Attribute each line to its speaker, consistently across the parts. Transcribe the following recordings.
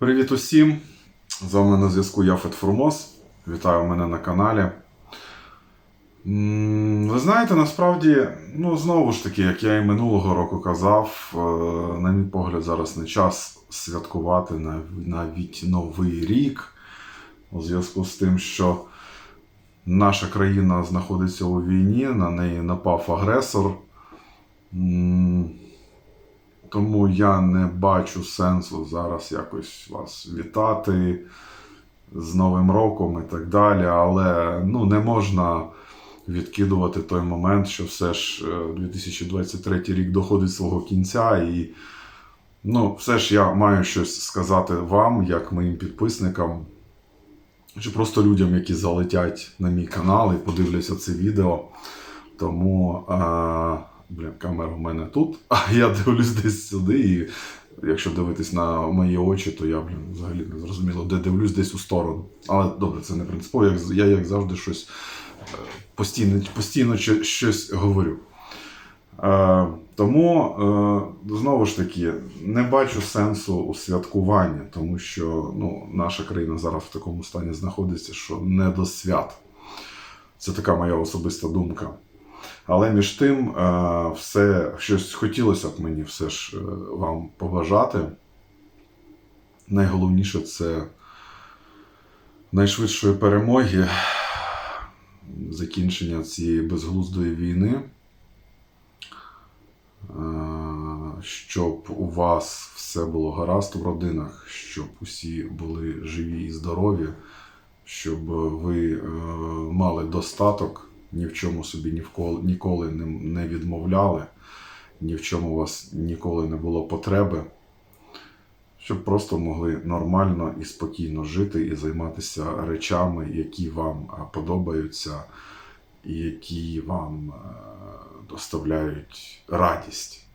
Speaker 1: Привіт усім! З вами на зв'язку я Фет. Вітаю мене на каналі. Ви знаєте, насправді, ну знову ж таки, як я і минулого року казав, е, на мій погляд, зараз не час святкувати навіть Новий рік у зв'язку з тим, що наша країна знаходиться у війні, на неї напав агресор. Тому я не бачу сенсу зараз якось вас вітати з Новим роком і так далі. Але ну, не можна відкидувати той момент, що все ж е, 2023 рік доходить свого кінця, і ну, все ж я маю щось сказати вам, як моїм підписникам, чи просто людям, які залетять на мій канал і подивляться це відео. Тому. Е- камера в мене тут, а я дивлюсь десь сюди. І якщо дивитись на мої очі, то я, блін, взагалі не зрозуміло, де дивлюсь десь у сторону. Але добре, це не принципово. Як, я, як завжди, щось е, постійно, постійно щось- говорю. Е, тому, е, знову ж таки, не бачу сенсу у святкуванні, тому що ну, наша країна зараз в такому стані знаходиться, що не до свят. Це така моя особиста думка. Але між тим, е, все щось хотілося б мені все ж е, вам побажати. Найголовніше це найшвидшої перемоги, закінчення цієї безглуздої війни, Е, щоб у вас все було гаразд в родинах, щоб усі були живі і здорові, щоб ви мали достаток ні в чому собі ні ніколи не, не відмовляли, ні в чому у вас ніколи не було потреби, щоб просто могли нормально і спокійно жити і займатися речами, які вам подобаються, і які вам доставляють радість.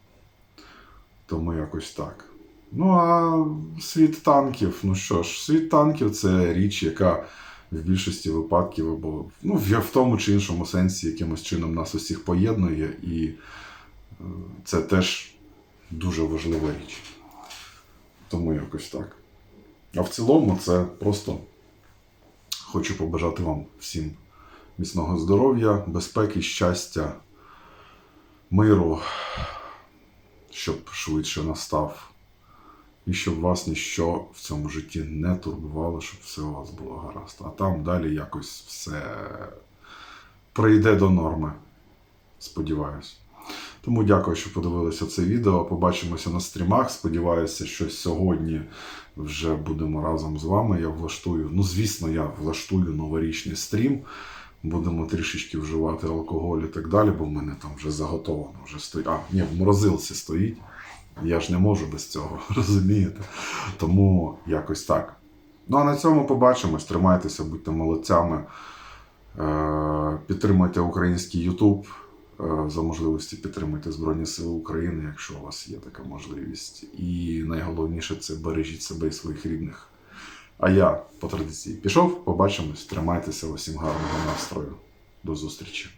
Speaker 1: Тому якось так. Ну а світ танків, ну що ж, світ танків це річ, яка в більшості випадків або ну, в тому чи іншому сенсі якимось чином нас усіх поєднує, і е, це теж дуже важлива річ. Тому якось так. А в цілому, це просто хочу побажати вам всім міцного здоров'я, безпеки, щастя, миру, щоб швидше настав. І щоб вас ніщо в цьому житті не турбувало, щоб все у вас було гаразд. А там далі якось все прийде до норми. Сподіваюсь. Тому дякую, що подивилися це відео. Побачимося на стрімах. Сподіваюся, що сьогодні вже будемо разом з вами. Я влаштую, ну звісно, я влаштую новорічний стрім. Будемо трішечки вживати алкоголь і так далі, бо в мене там вже заготовано, вже стоїть. А, ні, в морозилці стоїть. Я ж не можу без цього, розумієте? Тому якось так. Ну а на цьому побачимось. Тримайтеся, будьте молодцями. Е, Підтримуйте український YouTube. Е, За можливості підтримуйте Збройні Сили України, якщо у вас є така можливість. І найголовніше це бережіть себе і своїх рідних. А я по традиції пішов, побачимось, тримайтеся, усім гарного настрою. До зустрічі!